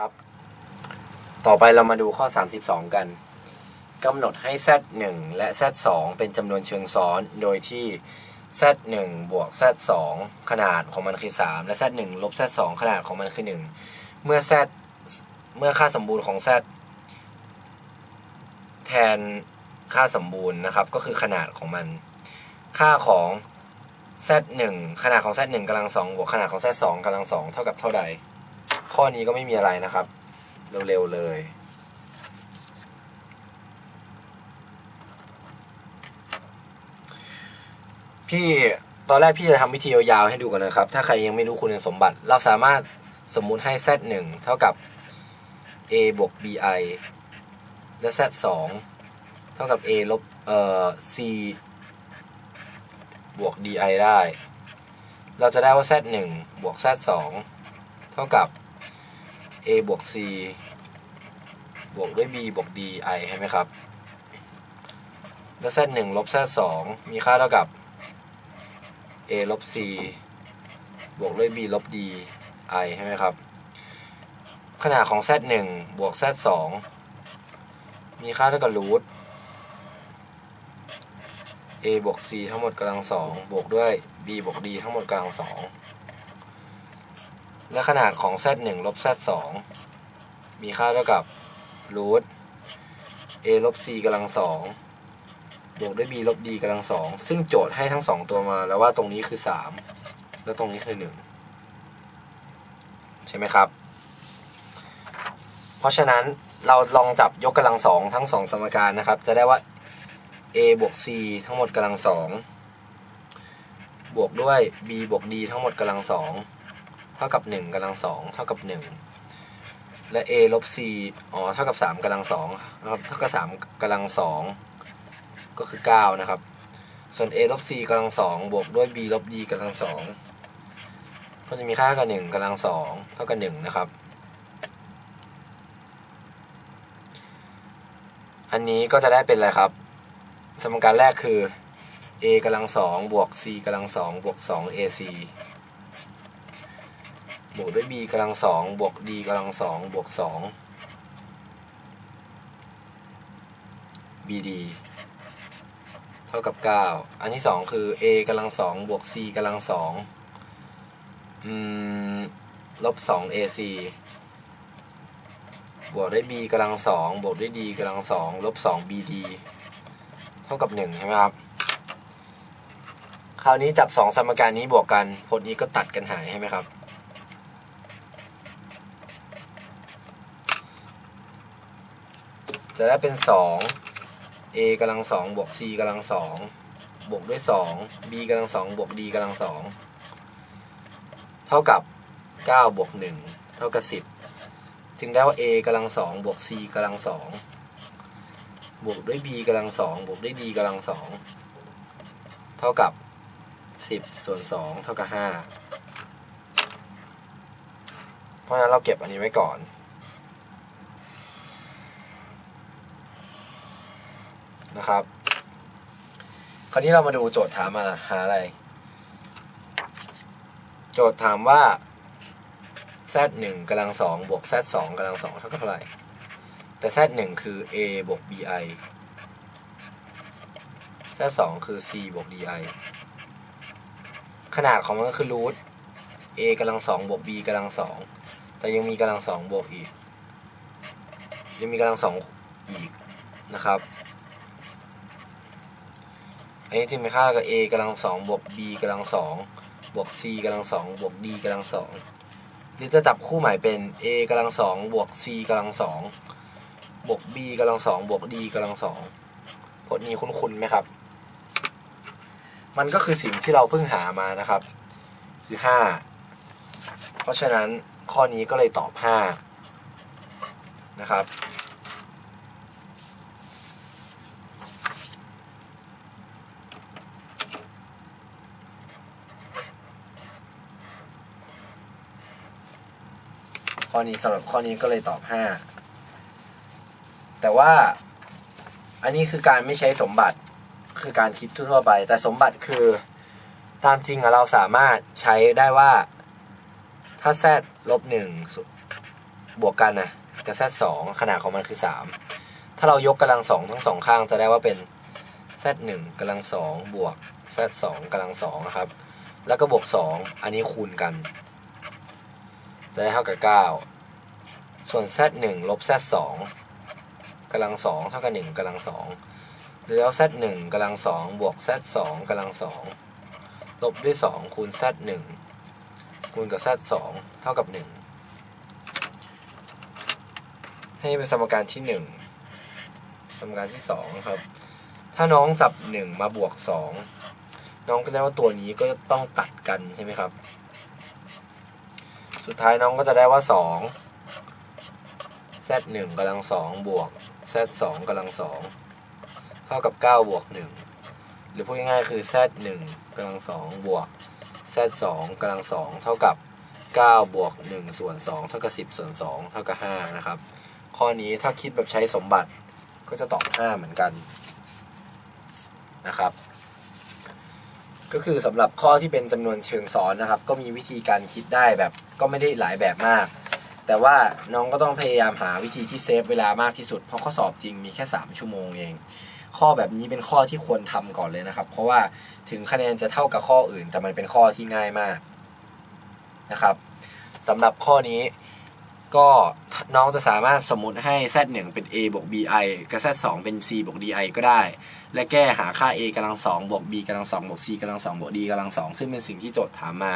ครับ ต่อไปเรามาดูข้อ 32 กันกำหนดให้ z 1และ z 2เป็นจำนวนเชิงซ้อน โดยที่ z 1บวก z 2ขนาดของมันคือ 3 และ z 1ลบ z 2ขนาดของมันคือ 1 เมื่อ z เมื่อค่าสมบูรณ์ของ z แทนค่าสมบูรณ์นะครับ ก็คือขนาดของมัน ค่าของ z 1ขนาดของ z 1กำลัง2บวกขนาดของ z 2กำลัง2เท่ากับเท่าใด ข้อนี้ก็ไม่มีอะไรนะครับ เร็ว ๆ เลยพี่ตอนแรกพี่จะทำวิธียาวๆให้ดูกันนะครับ ถ้าใครยังไม่รู้คุณสมบัติ เราสามารถสมมุติให้ z 1เท่ากับ a บวก bi และ z 2เท่ากับ a ลบเอ่อ c บวก di ได้ เราจะได้ว่า z 1บวก z 2เท่ากับ a บวก c บวกด้วย b บวก d i ใช่ไหมครับ แล้ว z 1ลบ z 2มีค่าเท่ากับ a ลบ c บวกด้วย b ลบ d i ใช่ไหมครับ ขนาดของ z 1บวก z 2มีค่าเท่ากับรูท a บวก c ทั้งหมดกำลังสองบวกด้วย b บวก d ทั้งหมดกำลังสอง และขนาดของ z 1 ลบ z 2 มีค่าเท่ากับรูท a ลบ c กำลังสองบวกด้วย b ลบ d กำลังสองซึ่งโจทย์ให้ทั้งสองตัวมา แล้วว่าตรงนี้คือ 3 แล้วตรงนี้คือ 1 ใช่ไหมครับ เพราะฉะนั้นเราลองจับยกกำลังสองทั้งสองสมการนะครับ จะได้ว่า a บวก c ทั้งหมดกำลังสองบวกด้วย b บวก d ทั้งหมดกำลังสอง ท่ากับ1กำลังสองเท่ากับ 1 และ a ลบ c อ๋อเท่ากับ3กำลังสองนะครับเท่ากับ3กำลังสองก็คือ 9 นะครับ ส่วน a ลบ c กำลังสองบวกด้วย b ลบ d กำลังสองก็จะมีค่ากับ1กำลังสองเท่ากับ1นะครับ อันนี้ก็จะได้เป็นอะไรครับ สมการแรกคือ a กำลังสองบวก c กำลังสองบวกสอง ac บวกด้วย b กำลังสองบวก d กำลังสองบวกสอง bd เท่ากับ 9 อันที่สองคือ a กำลังสองบวก c กำลังสองลบสอง ac บวกด้วย b กำลังสองบวกด้วย d กำลังสองลบสอง bd เท่ากับหนึ่งใช่ไหมครับคราวนี้จับสองสมการนี้บวกกัน ผลนี้ก็ตัดกันหายใช่ไหมครับ จะได้เป็นสอง a กำลังสองบวก c กำลังสองบวกด้วยสอง b กำลังสองบวก d กำลังสองเท่ากับเก้าบวกหนึ่งเท่ากับสิบจึงได้ว่า a กำลังสองบวก c กำลังสองบวกด้วย b กำลังสองบวกด้วย d กำลังสองเท่ากับสิบส่วนสองเท่ากับห้าเพราะฉะนั้นเราเก็บอันนี้ไว้ก่อน นะครับ คราวนี้เรามาดูโจทย์ถามมาหาอะไร โจทย์ถามว่า z 1กำลังสองบวก z 2กำลังสองเท่ากับเท่าไหร่ แต่ z 1คือ a บวก bi z 2คือ c บวก di ขนาดของมันก็คือรูท a กำลังสองบวก b กำลังสองแต่ยังมีกำลังสองบวกอีก ยังมีกำลังสองอีกนะครับ อันนี้จึงเป็นค่ากับ a กำลังสองบวก b กำลังสองบวก c กำลังสองบวก d กำลังสองหรือจะจับคู่หม่เป็น a กำลังสองบวก c กำลังสองบวก b กำลังสองบวก d กำลังสองผลนี้คุ้นๆไหมครับ มันก็คือสิ่งที่เราเพิ่งหามานะครับ คือ 5 เพราะฉะนั้นข้อนี้ก็เลยตอบ 5 นะครับ ข้อนี้สำหรับข้อนี้ก็เลยตอบ 5 แต่ว่าอันนี้คือการไม่ใช้สมบัติคือการคิดทั่วไป แต่สมบัติคือตามจริงเราสามารถใช้ได้ว่าถ้า z ลบหนึ่งบวกกันนะกับ z สองขนาดของมันคือสามถ้าเรายกกำลังสองทั้งสองข้างจะได้ว่าเป็น z หนึ่งกำลังสองบวก z สองกำลังสองนะครับ แล้วก็บวกสองอันนี้คูณกัน จะได้เท่ากับเก้าส่วน z หนึ่งลบ z สองกำลังสองเท่ากับหนึ่งกำลังสองแล้ว z หนึ่งกำลังสองบวก z สองกำลังสองลบด้วยสองคูณ z หนึ่งคูณกับ z สองเท่ากับหนึ่งให้เป็นสมการที่หนึ่งสมการที่สองครับ ถ้าน้องจับหนึ่งมาบวกสองน้องก็จะได้ว่าตัวนี้ก็ต้องตัดกันใช่ไหมครับ สุดท้ายน้องก็จะได้ว่าสอง z หนึ่งกำลังสองบวก z สองกำลังสองเท่ากับเก้าบวกหนึ่งหรือพูดง่ายๆคือ z หนึ่งกำลังสองบวก z สองกำลังสองเท่ากับเก้าบวกหนึ่งส่วนสองเท่ากับสิบส่วนสองเท่ากับห้านะครับ ข้อนี้ถ้าคิดแบบใช้สมบัติก็จะตอบห้าเหมือนกันนะครับ ก็คือสำหรับข้อที่เป็นจำนวนเชิงซ้อนนะครับ ก็มีวิธีการคิดได้แบบก็ไม่ได้หลายแบบมาก แต่ว่าน้องก็ต้องพยายามหาวิธีที่เซฟเวลามากที่สุด เพราะข้อสอบจริงมีแค่ 3 ชั่วโมงเอง ข้อแบบนี้เป็นข้อที่ควรทำก่อนเลยนะครับ เพราะว่าถึงคะแนนจะเท่ากับข้ออื่น แต่มันเป็นข้อที่ง่ายมากนะครับสำหรับข้อนี้ ก็น้องจะสามารถสมมติให้ z1 เป็น a บวก bi กับ z2 เป็น c บวก di ก็ได้ และแก้หาค่า a กำลัง2บวก b กำลัง2บวก c กำลัง2บวก d กำลัง2ซึ่งเป็นสิ่งที่โจทย์ถามมา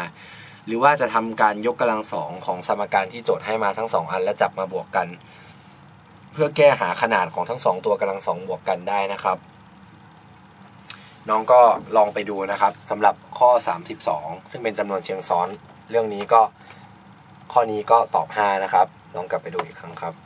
หรือว่าจะทำการยกกำลังสองของสมการที่โจทย์ให้มาทั้งสองอัน แล้วจับมาบวกกัน เพื่อแก้หาขนาดของทั้งสองตัวกำลังสองบวกกันได้นะครับ น้องก็ลองไปดูนะครับสำหรับข้อ 32 ซึ่งเป็นจำนวนเชิงซ้อน เรื่องนี้ก็ ข้อนี้ก็ตอบ 5 นะครับ ลองกลับไปดูอีกครั้งครับ